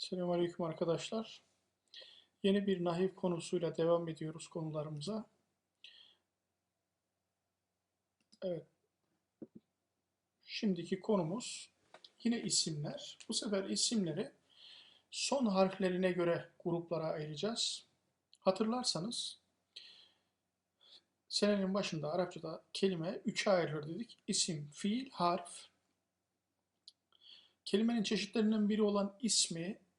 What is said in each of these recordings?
Selamünaleyküm arkadaşlar. Yeni bir nahiv konusuyla devam ediyoruz konularımıza. Evet. Şimdiki konumuz yine isimler. Bu sefer isimleri son harflerine göre gruplara ayıracağız. Hatırlarsanız senenin başında Arapçada kelime üçe ayrılır dedik. İsim, fiil, harf. Kelimenin çeşitlerinden biri olan ismi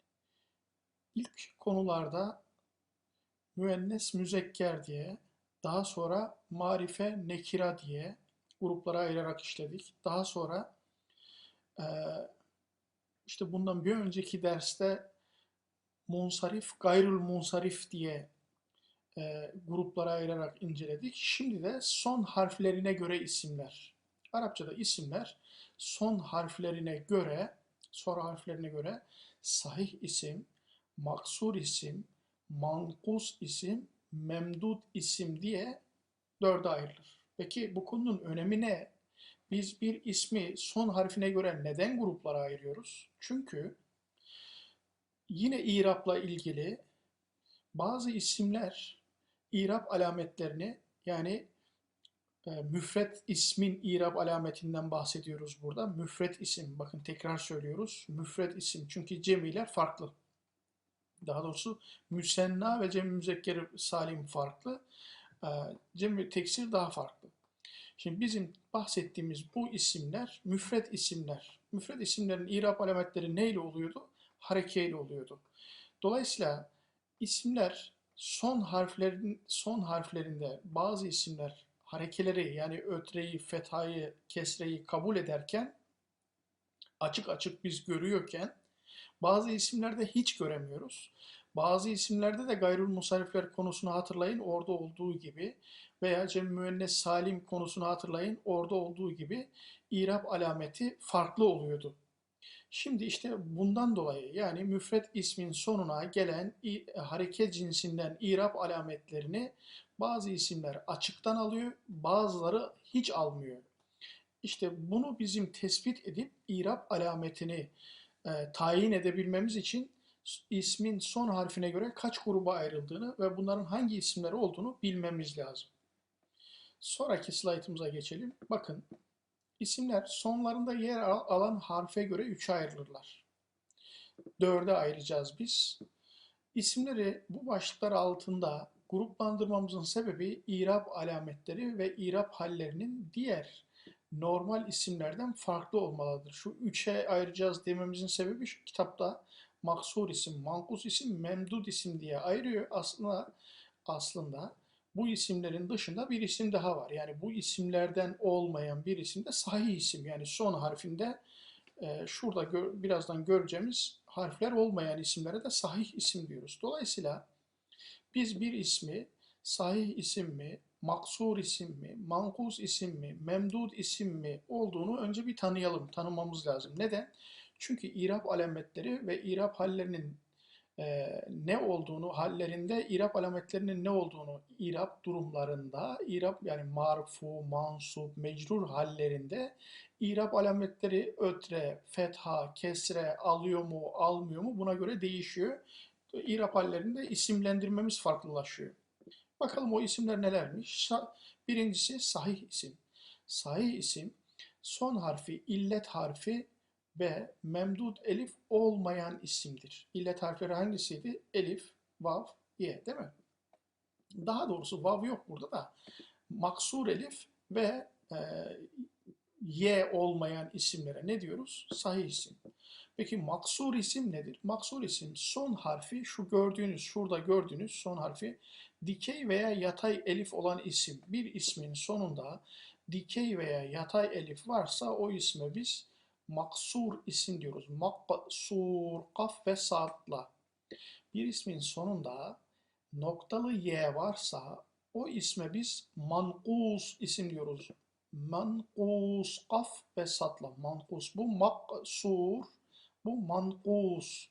ilk konularda müennes müzekker diye, daha sonra marife nekira diye gruplara ayırarak işledik. Daha sonra işte bundan bir önceki derste munsarif, gayrül munsarif diye gruplara ayırarak inceledik. Şimdi de son harflerine göre isimler. Arapçada isimler son harflerine göre, sonra harflerine göre sahih isim, maksur isim, mankus isim, memdud isim diye dörde ayrılır. Peki bu konunun önemi ne? Biz bir ismi son harfine göre neden gruplara ayırıyoruz? Çünkü yine İrab'la ilgili bazı isimler İrab alametlerini yani e, müfret ismin İrab alametinden bahsediyoruz burada. Müfret isim, bakın tekrar söylüyoruz. Müfret isim çünkü cemiler farklı daha doğrusu müsenna ve cem müzekker salim farklı. Ee, cem teksir daha farklı. Şimdi bizim bahsettiğimiz bu isimler müfret isimler. Müfret isimlerin irab alametleri neyle oluyordu? Harekeyle oluyordu. Dolayısıyla isimler son harflerin son harflerinde bazı isimler harekeleri yani ötreyi, fethayı, kesreyi kabul ederken açık açık biz görüyorken bazı isimlerde hiç göremiyoruz. Bazı isimlerde de gayrul musarifler konusunu hatırlayın orada olduğu gibi veya cem müennes salim konusunu hatırlayın orada olduğu gibi irab alameti farklı oluyordu. Şimdi işte bundan dolayı yani müfret ismin sonuna gelen hareket cinsinden irab alametlerini bazı isimler açıktan alıyor, bazıları hiç almıyor. İşte bunu bizim tespit edip irab alametini e, tayin edebilmemiz için ismin son harfine göre kaç gruba ayrıldığını ve bunların hangi isimleri olduğunu bilmemiz lazım. Sonraki slaytımıza geçelim. Bakın isimler sonlarında yer alan harfe göre üçe ayrılırlar. Dörde ayıracağız biz. İsimleri bu başlıklar altında gruplandırmamızın sebebi irab alametleri ve irab hallerinin diğer normal isimlerden farklı olmalıdır. Şu üçe ayıracağız dememizin sebebi şu kitapta maksur isim, mankus isim, memdud isim diye ayırıyor. Aslında aslında bu isimlerin dışında bir isim daha var. Yani bu isimlerden olmayan bir isim de sahih isim. Yani son harfinde e, şurada gör, birazdan göreceğimiz harfler olmayan isimlere de sahih isim diyoruz. Dolayısıyla biz bir ismi sahih isim mi, maksur isim mi, mankus isim mi, memdud isim mi olduğunu önce bir tanıyalım, tanımamız lazım. Neden? Çünkü irab alametleri ve irab hallerinin e, ne olduğunu, hallerinde irab alametlerinin ne olduğunu, irab durumlarında, irab yani marfu, mansup, mecrur hallerinde irab alametleri ötre, fetha, kesre alıyor mu, almıyor mu buna göre değişiyor. İrab hallerinde isimlendirmemiz farklılaşıyor. Bakalım o isimler nelermiş? Birincisi sahih isim. Sahih isim son harfi illet harfi ve memdud elif olmayan isimdir. İllet harfleri hangisiydi? Elif, vav, ye değil mi? Daha doğrusu vav yok burada da maksur elif ve e, ye olmayan isimlere ne diyoruz? Sahih isim. Peki maksur isim nedir? Maksur isim son harfi şu gördüğünüz, şurada gördüğünüz son harfi dikey veya yatay elif olan isim. Bir ismin sonunda dikey veya yatay elif varsa o isme biz maksur isim diyoruz. Maksur kaf ve saatla. Bir ismin sonunda noktalı y varsa o isme biz mankus isim diyoruz. Mankus kaf ve satla. Mankus bu maksur bu mankus.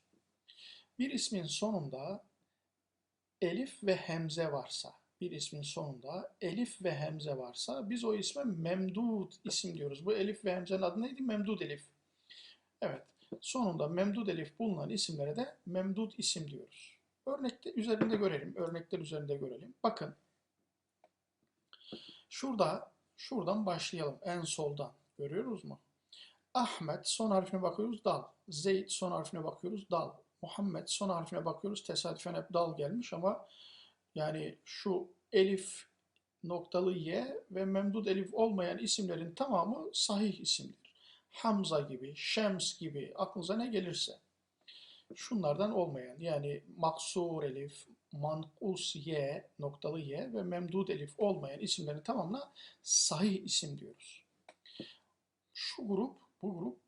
Bir ismin sonunda elif ve hemze varsa, bir ismin sonunda elif ve hemze varsa biz o isme memdud isim diyoruz. Bu elif ve hemzenin adı neydi? Memdud elif. Evet. Sonunda memdud elif bulunan isimlere de memdud isim diyoruz. Örnekte üzerinde görelim. Örnekler üzerinde görelim. Bakın. Şurada, şuradan başlayalım. En soldan. Görüyoruz mu? Ahmet son harfine bakıyoruz dal. Zeyd son harfine bakıyoruz dal. Muhammed son harfine bakıyoruz. Tesadüfen hep dal gelmiş ama yani şu elif noktalı y ve memdud elif olmayan isimlerin tamamı sahih isimdir. Hamza gibi, Şems gibi aklınıza ne gelirse. Şunlardan olmayan yani maksur elif, mankus y, noktalı y ve memdud elif olmayan isimlerin tamamına sahih isim diyoruz. Şu grup, bu grup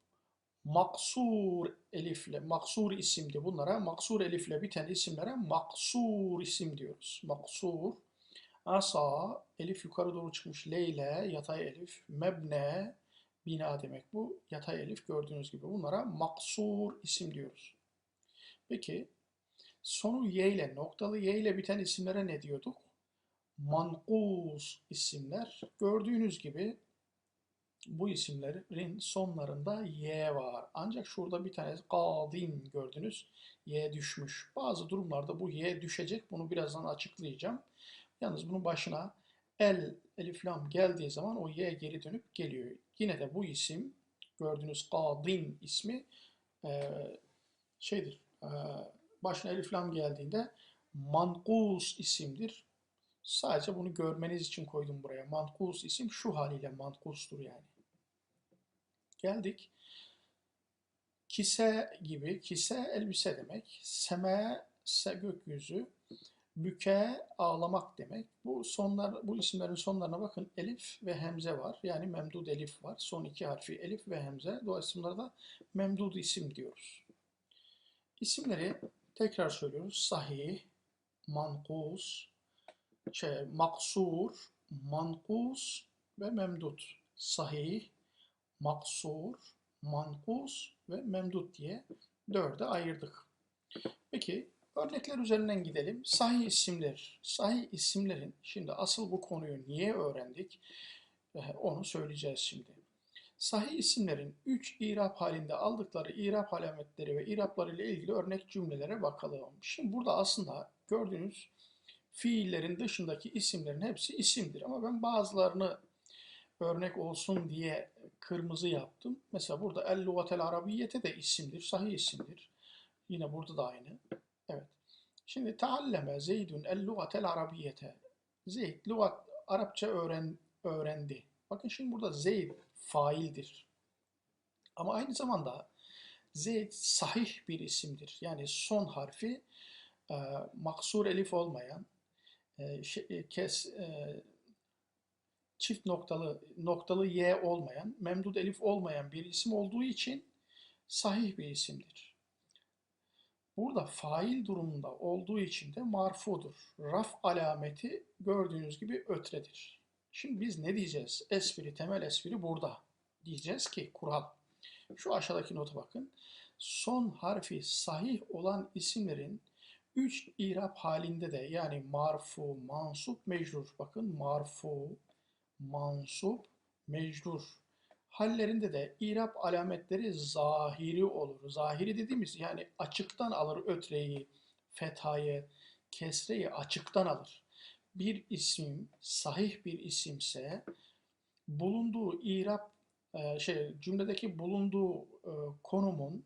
maksur elifle, maksur isimdi bunlara. Maksur elifle biten isimlere maksur isim diyoruz. Maksur, asa, elif yukarı doğru çıkmış, leyle, yatay elif, mebne, bina demek bu. Yatay elif gördüğünüz gibi bunlara maksur isim diyoruz. Peki sonu y ile, noktalı y ile biten isimlere ne diyorduk? Mankus isimler. Gördüğünüz gibi bu isimlerin sonlarında y var. Ancak şurada bir tane kadin gördünüz. Y düşmüş. Bazı durumlarda bu y düşecek. Bunu birazdan açıklayacağım. Yalnız bunun başına el, elif lam geldiği zaman o y geri dönüp geliyor. Yine de bu isim gördüğünüz kadin ismi e, şeydir. E, başına elif lam geldiğinde mankus isimdir. Sadece bunu görmeniz için koydum buraya. Mankus isim şu haliyle mankustur yani. Geldik. Kise gibi, kise elbise demek. Seme, se gökyüzü. Büke, ağlamak demek. Bu sonlar, bu isimlerin sonlarına bakın elif ve hemze var. Yani memdud elif var. Son iki harfi elif ve hemze. Dolayısıyla bunlara da memdud isim diyoruz. İsimleri tekrar söylüyoruz. Sahih, mankus, şey, maksur, mankus ve memdud. Sahih, maksur, mankus ve memdud diye dörde ayırdık. Peki örnekler üzerinden gidelim. Sahih isimler. Sahih isimlerin şimdi asıl bu konuyu niye öğrendik? Onu söyleyeceğiz şimdi. Sahih isimlerin 3 irap halinde aldıkları irap alametleri ve irapları ile ilgili örnek cümlelere bakalım. Şimdi burada aslında gördüğünüz fiillerin dışındaki isimlerin hepsi isimdir. Ama ben bazılarını örnek olsun diye kırmızı yaptım. Mesela burada el lugatel arabiyete de isimdir, sahih isimdir. Yine burada da aynı. Evet. Şimdi taalleme Zeydun el lugatel arabiyete. Zeyd lugat Arapça öğren, öğrendi. Bakın şimdi burada Zeyd faildir. Ama aynı zamanda Zeyd sahih bir isimdir. Yani son harfi e, maksur elif olmayan, e, şey, kes, e, çift noktalı noktalı y olmayan, memdud elif olmayan bir isim olduğu için sahih bir isimdir. Burada fail durumunda olduğu için de marfudur. Raf alameti gördüğünüz gibi ötredir. Şimdi biz ne diyeceğiz? Espri, temel espri burada. Diyeceğiz ki kural. Şu aşağıdaki nota bakın. Son harfi sahih olan isimlerin 3 irap halinde de yani marfu, mansup, mecrur. Bakın marfu, mansup, mecrur hallerinde de irap alametleri zahiri olur. Zahiri dediğimiz yani açıktan alır ötreyi, fethayı, kesreyi açıktan alır. Bir isim sahih bir isimse bulunduğu irap şey cümledeki bulunduğu e, konumun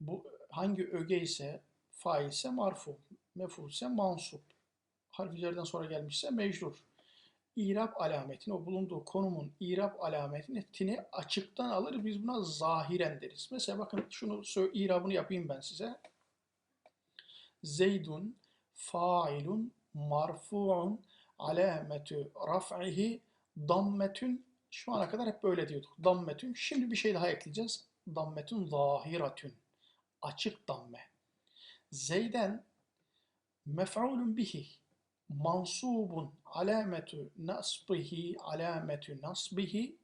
bu hangi öge ise fail ise marfu, meful ise mansup, harflerden sonra gelmişse mecrur irap alametini, o bulunduğu konumun irap alametini açıktan alır. Biz buna zahiren deriz. Mesela bakın şunu irabını yapayım ben size. Zeydun failun marfu'un alametü raf'ihi dammetün şu ana kadar hep böyle diyorduk. Dammetün. Şimdi bir şey daha ekleyeceğiz. Dammetün zahiratün. Açık damme. Zeyden mef'ulun bihi mansubun alametu nasbihi alametu nasbihi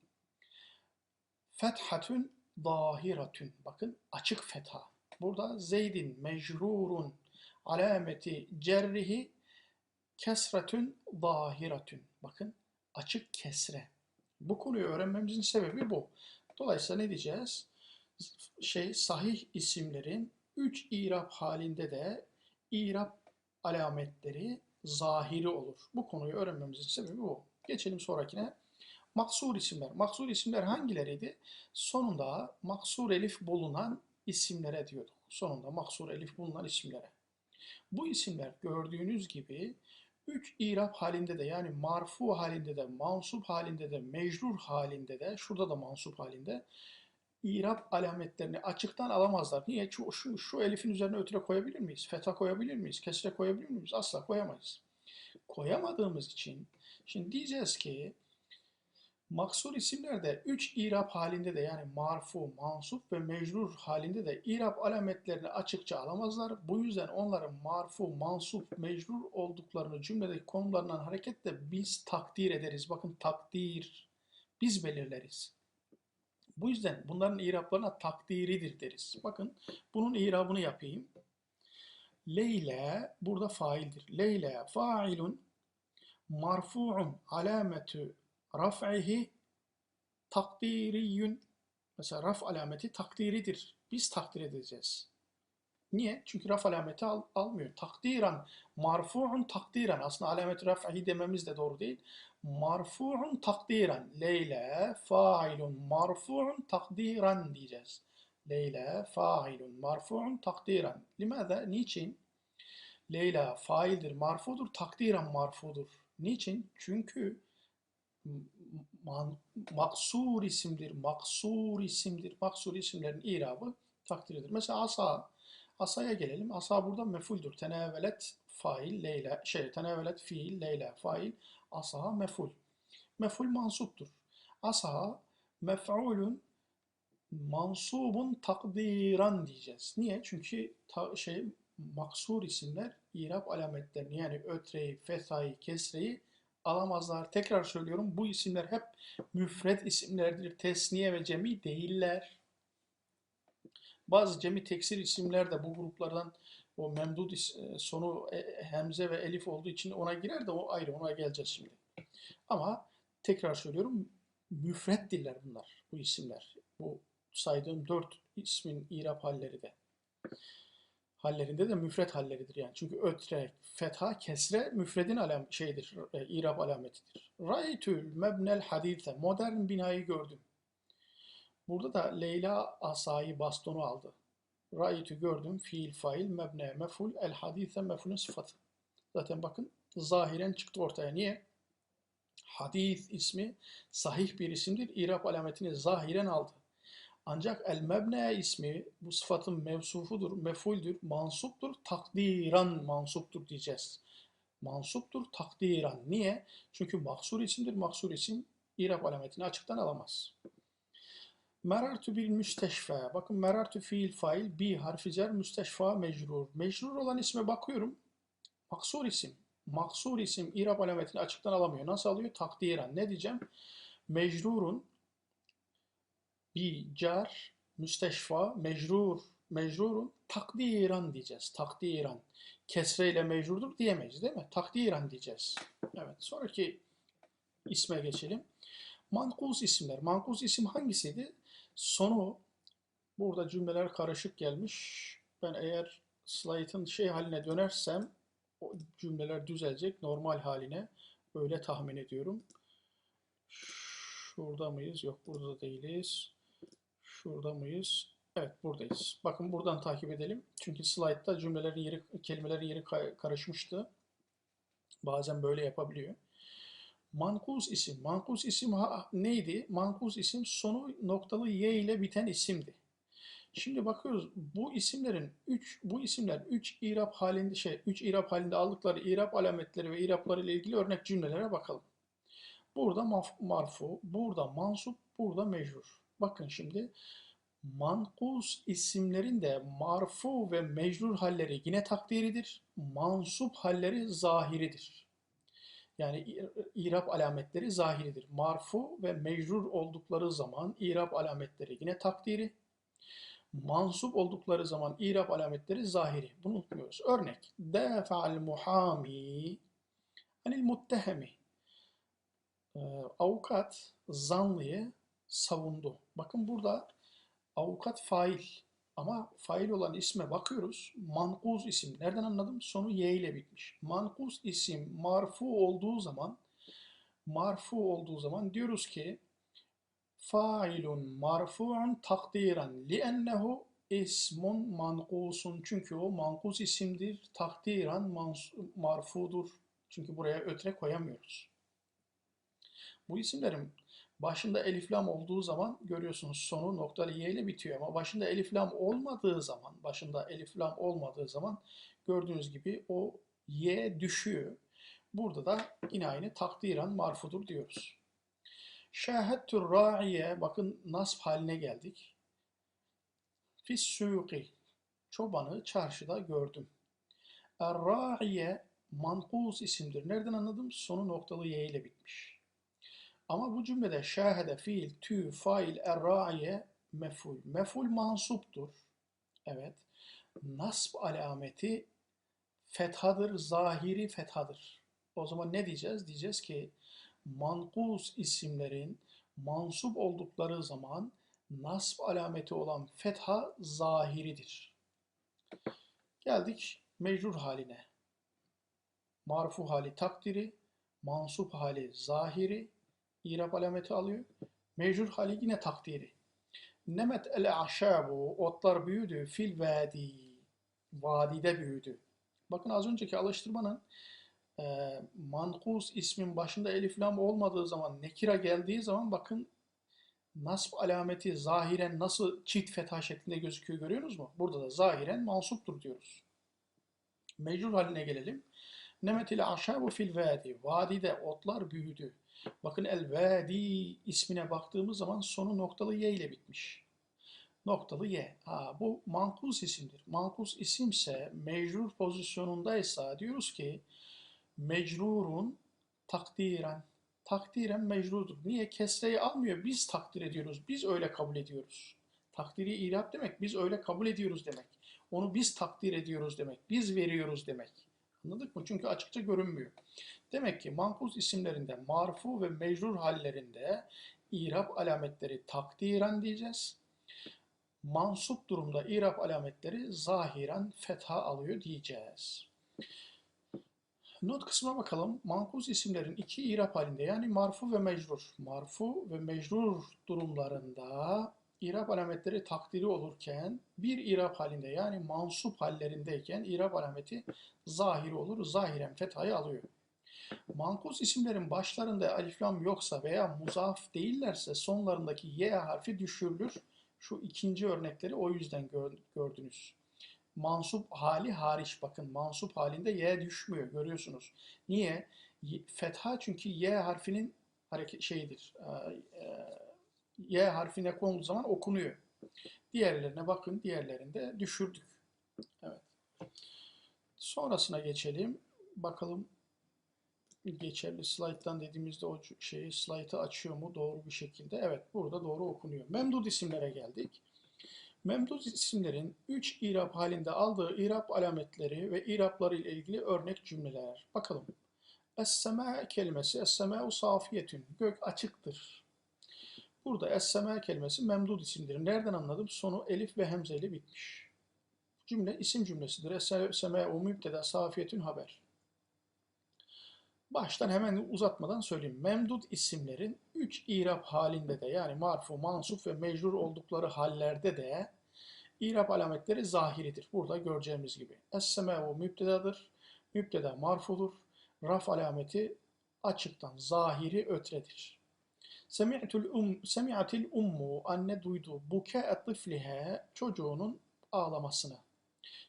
fethatun zahiratun. Bakın açık fetha. Burada Zeydin mecrurun alameti cerrihi kesretun zahiratun. Bakın açık kesre. Bu konuyu öğrenmemizin sebebi bu. Dolayısıyla ne diyeceğiz? şey sahih isimlerin üç irap halinde de irap alametleri zahiri olur. Bu konuyu öğrenmemizin sebebi bu. Geçelim sonrakine. Maksur isimler. Maksur isimler hangileriydi? Sonunda maksur elif bulunan isimlere diyorduk. Sonunda maksur elif bulunan isimlere. Bu isimler gördüğünüz gibi üç irap halinde de yani marfu halinde de, mansup halinde de, mecrur halinde de, şurada da mansup halinde irap alametlerini açıktan alamazlar. Niye? Şu, şu, şu elifin üzerine ötüre koyabilir miyiz? Fetha koyabilir miyiz? Kesre koyabilir miyiz? Asla koyamayız. Koyamadığımız için şimdi diyeceğiz ki maksur isimlerde 3 irap halinde de yani marfu, mansup ve mecrur halinde de irap alametlerini açıkça alamazlar. Bu yüzden onların marfu, mansup, mecrur olduklarını cümledeki konumlarından hareketle biz takdir ederiz. Bakın takdir biz belirleriz. Bu yüzden bunların iraplarına takdiridir deriz. Bakın bunun irabını yapayım. Leyla burada faildir. Leyla failun marfu'un alametü raf'ihi takdiriyün. Mesela raf alameti takdiridir. Biz takdir edeceğiz. Niye? Çünkü raf alameti al, almıyor. Takdiran, marfu'un takdiran. Aslında alamet raf'i dememiz de doğru değil. Marfu'un takdiran. Leyla failun marfu'un takdiran diyeceğiz. Leyla failun marfu'un takdiran. Limada? Niçin? Leyla faildir, marfudur, takdiran marfudur. Niçin? Çünkü man, maksur isimdir, maksur isimdir. Maksur isimlerin irabı takdiridir. Mesela asa, asaya gelelim. Asa burada mefuldür. Tenevelet fail, leyla, şey, tenevelet fiil, leyla fail, asa meful. Meful mansuptur. Asa mef'ulun mansubun takdiran diyeceğiz. Niye? Çünkü ta, şey maksur isimler irab alametlerini yani ötreyi, fethayı, kesreyi alamazlar. Tekrar söylüyorum bu isimler hep müfret isimlerdir. Tesniye ve cemi değiller. Bazı cemi teksir isimler de bu gruplardan o memdud is- sonu e, hemze ve elif olduğu için ona girer de o ayrı ona geleceğiz şimdi. Ama tekrar söylüyorum müfret diller bunlar bu isimler. Bu saydığım dört ismin irab halleri de. Hallerinde de müfret halleridir yani. Çünkü ötre, fetha, kesre müfredin alam şeydir, e, irab alametidir. Ra'ytül mebnel hadite. Modern binayı gördüm. Burada da Leyla asayı bastonu aldı. Ra'ytü gördüm. Fiil, fail, mebne, meful, el hadise, mefulün sıfatı. Zaten bakın zahiren çıktı ortaya. Niye? Hadis ismi sahih bir isimdir. İrab alametini zahiren aldı. Ancak el mebne ismi bu sıfatın mevsufudur, mefuldür, mansuptur, takdiran mansuptur diyeceğiz. Mansuptur, takdiran. Niye? Çünkü maksur isimdir. Maksur isim irab alametini açıktan alamaz. Merartu bil müsteşfa. Bakın merartu fiil fail bi harfi cer müsteşfa mecrur. Mecrur olan isme bakıyorum. Maksur isim. Maksur isim irab alametini açıktan alamıyor. Nasıl alıyor? Takdiran. Ne diyeceğim? Mecrurun bi car müsteşfa mecrur mecrurun takdiran diyeceğiz. Takdiran. Kesreyle mecrurdur diyemeyiz değil mi? Takdiran diyeceğiz. Evet. Sonraki isme geçelim. Mankus isimler. Mankus isim hangisiydi? Sonu burada cümleler karışık gelmiş. Ben eğer slaytın şey haline dönersem o cümleler düzelecek normal haline. Öyle tahmin ediyorum. Şurada mıyız? Yok burada değiliz. Şurada mıyız? Evet buradayız. Bakın buradan takip edelim. Çünkü slaytta cümlelerin yeri, kelimelerin yeri karışmıştı. Bazen böyle yapabiliyor. Mankus isim. Mankus isim ha, neydi? Mankus isim sonu noktalı y ile biten isimdi. Şimdi bakıyoruz bu isimlerin 3 bu isimler 3 irap halinde şey 3 irap halinde aldıkları irap alametleri ve irapları ile ilgili örnek cümlelere bakalım. Burada marfu, burada mansup, burada mecrur. Bakın şimdi mankus isimlerin de marfu ve mecrur halleri yine takdiridir. Mansup halleri zahiridir. Yani irab alametleri zahiridir. Marfu ve mecrur oldukları zaman irab alametleri yine takdiri. Mansup oldukları zaman irab alametleri zahiri. Bunu unutmuyoruz. Örnek. Dafa'al muhami anil muttehemi. Avukat zanlıyı savundu. Bakın burada Avukat fail. Ama fail olan isme bakıyoruz. Mankuz isim. Nereden anladım? Sonu y ile bitmiş. Mankuz isim marfu olduğu zaman marfu olduğu zaman diyoruz ki failun marfu'un takdiren li'ennehu ismun mankusun. Çünkü o mankus isimdir. Takdiren marfudur. Çünkü buraya ötre koyamıyoruz. Bu isimlerin başında elif lam olduğu zaman görüyorsunuz sonu noktalı y ile bitiyor ama başında elif lam olmadığı zaman, başında elif lam olmadığı zaman gördüğünüz gibi o y düşüyor. Burada da yine takdiren marfudur diyoruz. Şahettur ra'iye bakın nasb haline geldik. Fis suki çobanı çarşıda gördüm. Er-ra'iye mankus isimdir. Nereden anladım? Sonu noktalı y ile bitmiş. Ama bu cümlede şahede fiil, tü, fail, er-ra'iye meful. Meful mansuptur. Evet. Nasb alameti fethadır, zahiri fethadır. O zaman ne diyeceğiz? Diyeceğiz ki mankus isimlerin mansup oldukları zaman nasb alameti olan fetha zahiridir. Geldik mecrur haline. Marfu hali takdiri, mansup hali zahiri, İrab alameti alıyor. Mecrur hali yine takdiri. Nemet el aşabu, otlar büyüdü, fil vadi, vadide büyüdü. Bakın az önceki alıştırmanın e, mankus ismin başında elif lam olmadığı zaman, nekira geldiği zaman bakın nasb alameti zahiren nasıl çift fetha şeklinde gözüküyor görüyorsunuz mu? Burada da zahiren mansuptur diyoruz. Mecrur haline gelelim. Nemet ile aşabu fil vadi. Vadide otlar büyüdü. Bakın el vadi ismine baktığımız zaman sonu noktalı y ile bitmiş. Noktalı y. Ha, bu mankus isimdir. Mankus isimse mecrur pozisyonundaysa diyoruz ki mecrurun takdiren. Takdiren mecrurdur. Niye? Kesreyi almıyor. Biz takdir ediyoruz. Biz öyle kabul ediyoruz. Takdiri irab demek. Biz öyle kabul ediyoruz demek. Onu biz takdir ediyoruz demek. Biz veriyoruz demek. Anladık mı? Çünkü açıkça görünmüyor. Demek ki mankus isimlerinde marfu ve mecrur hallerinde irab alametleri takdiren diyeceğiz. Mansup durumda irab alametleri zahiren fetha alıyor diyeceğiz. Not kısmına bakalım. Mankus isimlerin iki irab halinde yani marfu ve mecrur. Marfu ve mecrur durumlarında irab alametleri takdiri olurken bir irab halinde yani mansup hallerindeyken irab alameti zahiri olur. Zahiren fethayı alıyor. Mankus isimlerin başlarında aliflam yoksa veya muzaf değillerse sonlarındaki y harfi düşürülür. Şu ikinci örnekleri o yüzden gördünüz. Mansup hali hariç bakın mansup halinde y düşmüyor görüyorsunuz. Niye? Fetha çünkü y harfinin hareket şeyidir. Y harfine konulduğu zaman okunuyor. Diğerlerine bakın diğerlerinde düşürdük. Evet. Sonrasına geçelim. Bakalım geçerli slayttan dediğimizde o şeyi slaytı açıyor mu doğru bir şekilde? Evet burada doğru okunuyor. Memdud isimlere geldik. Memdud isimlerin 3 irap halinde aldığı irap alametleri ve irapları ile ilgili örnek cümleler. Bakalım. Es-sema kelimesi es-sema'u safiyetün. Gök açıktır. Burada es-sema kelimesi memdud isimdir. Nereden anladım? Sonu elif ve hemze ile bitmiş. Cümle isim cümlesidir. Es-sema'u mübteda safiyetün haber. Baştan hemen uzatmadan söyleyeyim. Memdud isimlerin 3 irap halinde de yani marfu, mansup ve mecrur oldukları hallerde de irap alametleri zahiridir. Burada göreceğimiz gibi. Es-semâ'u mübtedadır. Mübteda marfudur. Raf alameti açıktan zahiri ötredir. Semi'tul um semi'atil ummu anne duydu buke tiflihe çocuğunun ağlamasını.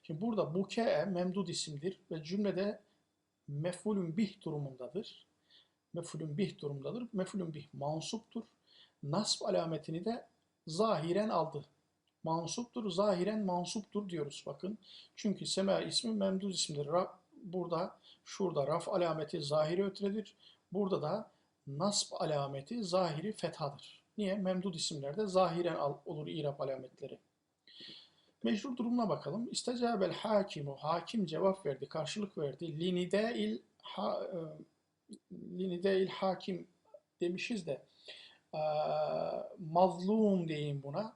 Şimdi burada buke memdud isimdir ve cümlede mef'ulün bih durumundadır. Mef'ulün bih durumdadır. Mef'ulün bih mansuptur. Nasb alametini de zahiren aldı. Mansuptur, zahiren mansuptur diyoruz bakın. Çünkü sema ismi memdud isimdir. Burada, şurada raf alameti zahiri ötredir. Burada da nasb alameti zahiri fethadır. Niye? Memdud isimlerde zahiren olur irap alametleri. Mecrur durumuna bakalım. İstecabel hakimu, hakim cevap verdi, karşılık verdi. Linideil ha, e, linideil hakim demişiz de e, mazlum diyeyim buna.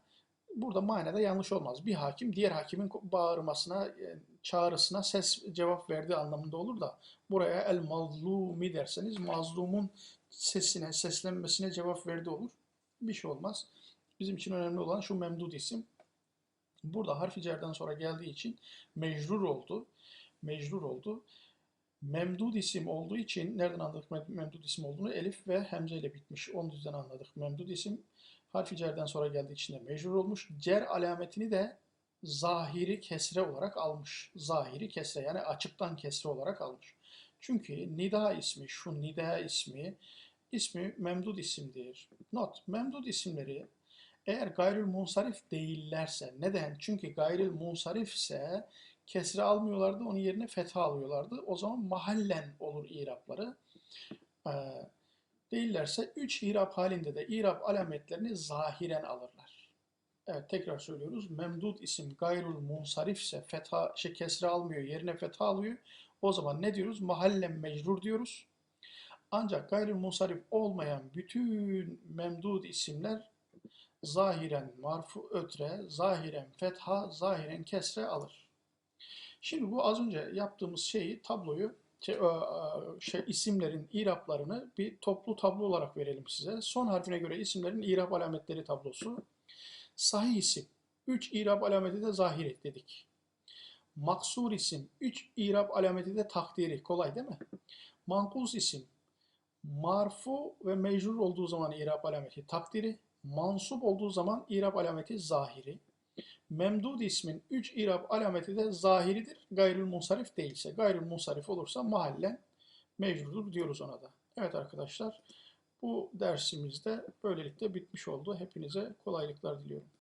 burada manada yanlış olmaz. Bir hakim diğer hakimin bağırmasına, e, çağrısına ses cevap verdiği anlamında olur da buraya el mazlumi derseniz mazlumun sesine, seslenmesine cevap verdiği olur. Bir şey olmaz. Bizim için önemli olan şu memdud isim. Burada harfi cerden sonra geldiği için mecrur oldu. Mecrur oldu. Memdud isim olduğu için nereden anladık mem- memdud isim olduğunu? Elif ve hemze ile bitmiş. Onun yüzden anladık. Memdud isim harfi cerden sonra geldiği için de mecrur olmuş. Cer alametini de zahiri kesre olarak almış. Zahiri kesre yani açıktan kesre olarak almış. Çünkü nida ismi, şu nida ismi, ismi memdud isimdir. Not, memdud isimleri eğer gayrül munsarif değillerse, neden? Çünkü gayrül munsarif ise kesre almıyorlardı, onun yerine fetha alıyorlardı. O zaman mahallen olur irapları. Ee, değillerse 3 irap halinde de irap alametlerini zahiren alırlar. Evet tekrar söylüyoruz. Memdud isim gayrul munsarif ise fetha, şey, kesre almıyor, yerine fetha alıyor. O zaman ne diyoruz? Mahallen mecrur diyoruz. Ancak gayrülmunsarif olmayan bütün memdud isimler zahiren marfu ötre, zahiren fetha, zahiren kesre alır. Şimdi bu az önce yaptığımız şeyi, tabloyu, şey, e, e, şey, isimlerin iraplarını bir toplu tablo olarak verelim size. Son harfine göre isimlerin irap alametleri tablosu. Sahih isim. 3 irap alameti de zahiri dedik. Maksur isim. 3 irap alameti de takdiri. Kolay değil mi? Mankus isim. Marfu ve mecrur olduğu zaman irap alameti takdiri. Mansup olduğu zaman irap alameti zahiri. Memdud ismin 3 irap alameti de zahiridir. Gayrül munsarif değilse. Gayrül munsarif olursa mahallen mecrudur diyoruz ona da. Evet arkadaşlar bu dersimizde böylelikle bitmiş oldu. Hepinize kolaylıklar diliyorum.